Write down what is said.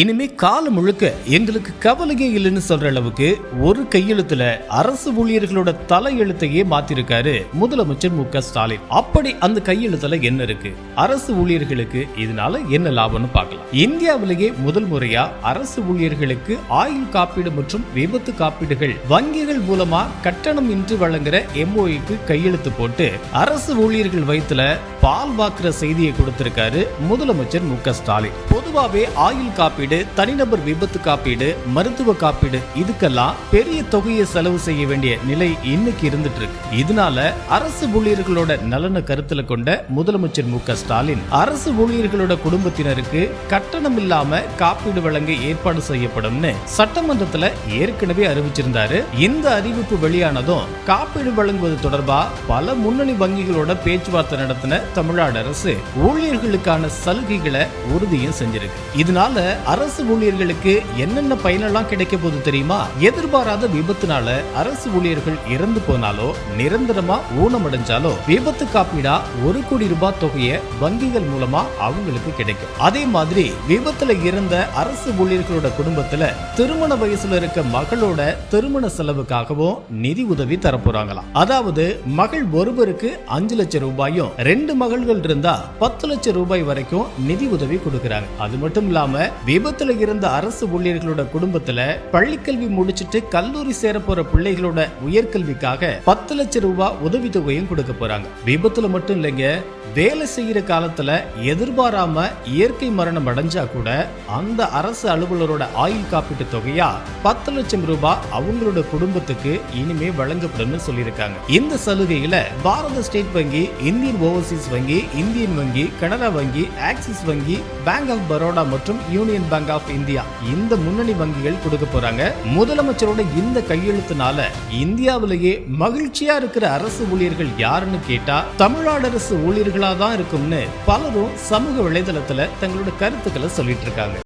இனிமே காலம் முழுக்க எங்களுக்கு கவலையே இல்லைன்னு சொல்ற அளவுக்கு ஒரு கையெழுத்துல அரசு ஊழியர்களோட தலையெழுத்தையே மாத்திருக்காரு முதலமைச்சர் மு க ஸ்டாலின். அப்படி அந்த கையெழுத்துல என்ன இருக்கு? அரசு ஊழியர்களுக்கு இதனால என்ன லாபம்னு பார்க்கலாம். இந்தியாவிலேயே முதல் முறையா அரசு ஊழியர்களுக்கு ஆயுள் காப்பீடு மற்றும் விபத்து காப்பீடுகள் வங்கிகள் மூலமா கட்டணம் இன்றி வழங்குற எம்ஓஐக்கு கையெழுத்து போட்டு அரசு ஊழியர்கள் வயிற்றுல பால் வாக்குற செய்தியை கொடுத்திருக்காரு முதலமைச்சர் மு க ஸ்டாலின். பொதுவாவே ஆயுள் காப்பீடு தனிநபர் விபத்து காப்பீடு மருத்துவ காப்பீடு இதுக்கெல்லாம் பெரிய தொகையை செலவு செய்ய வேண்டிய நிலை இன்னைக்கு இருந்துட்டு இருக்கு இதனால அரசு ஊழியர்களோட நலனை கருத்துல கொண்ட முதலமைச்சர் மு ஸ்டாலின் அரசு ஊழியர்களோட குடும்பத்தினருக்கு கட்டணம் இல்லாம காப்பீடு வழங்க ஏற்பாடு செய்யப்படும்னு சட்டமன்றத்துல ஏற்கனவே அறிவிச்சிருந்தாரு. இந்த அறிவிப்பு வெளியானதும் காப்பீடு வழங்குவது தொடர்பா பல முன்னணி வங்கிகளோட பேச்சுவார்த்தை நடத்தின தமிழ்நாடு அரசு ஊழியர்களுக்கான சலுகைகளை உறுதியும் செஞ்சிருக்கு. இதனால அரசு ஊழியர்களுக்கு என்னென்ன பயனெல்லாம் கிடைக்க போகுது தெரியுமா? எதிர்பாராத விபத்துனால அரசு ஊழியர்கள் இறந்து போனாலோ நிரந்தரமா ஊனமடைஞ்சாலோ விபத்து காப்பீடா ஒரு கோடி ரூபாய் தொகையை வங்கிகள் மூலமா அவங்களுக்கு கிடைக்கும். அதே மாதிரி விபத்துல இறந்த அரசு ஊழியர்களோட குடும்பத்துல திருமண வயசுல இருக்க மகளோட திருமண செலவுக்காகவும் நிதி உதவி தரப்போறாங்களாம். அதாவது மகள் ஒருவருக்கு அஞ்சு லட்சம் ரூபாயும் ரெண்டு மகள்கள் இருந்தா பத்து லட்சம் ரூபாய் வரைக்கும் நிதி உதவி கொடுக்கறாங்க. அது மட்டும் இல்லாம விபத்துல இருந்த அரசு ஊழியர்களோட குடும்பத்துல பள்ளிக்கல்வி முடிச்சிட்டு கல்லூரி சேர போற பிள்ளைகளோட உயர்கல்விக்காக பத்து லட்சம் ரூபாய் உதவித்தொகையும் கொடுக்க போறாங்க. விபத்துல மட்டும் இல்லைங்க வேலை செய்யற காலத்துல எதிர்பாராம இயற்கை மரணம் அடைஞ்சா கூட அந்த அரசு அலுவலரோட ஆயுள் காப்பீட்டு தொகையா பத்து லட்சம் ரூபாய் அவங்களோட குடும்பத்துக்கு இனிமே வழங்கப்படும்னு சொல்லியிருக்காங்க. இந்த சலுகையில பாரத ஸ்டேட் வங்கி இந்தியன் ஓவர்சீஸ் வங்கி இந்தியன் வங்கி கனரா வங்கி ஆக்சிஸ் வங்கி பேங்க் ஆஃப் பரோடா மற்றும் யூனியன் பேங்க் ஆஃப் இந்தியா இந்த முன்னணி வங்கிகள் கொடுக்க போறாங்க. முதலமைச்சரோட இந்த கையெழுத்துனால இந்தியாவிலேயே மகிழ்ச்சியா இருக்கிற அரசு ஊழியர்கள் யாருன்னு கேட்டா தமிழ்நாடு அரசு ஊழியர்களா தான் இருக்கும்னு பலரும் சமூக வலைதளத்துல தங்களோட கருத்துக்களை சொல்லிட்டு இருக்காங்க.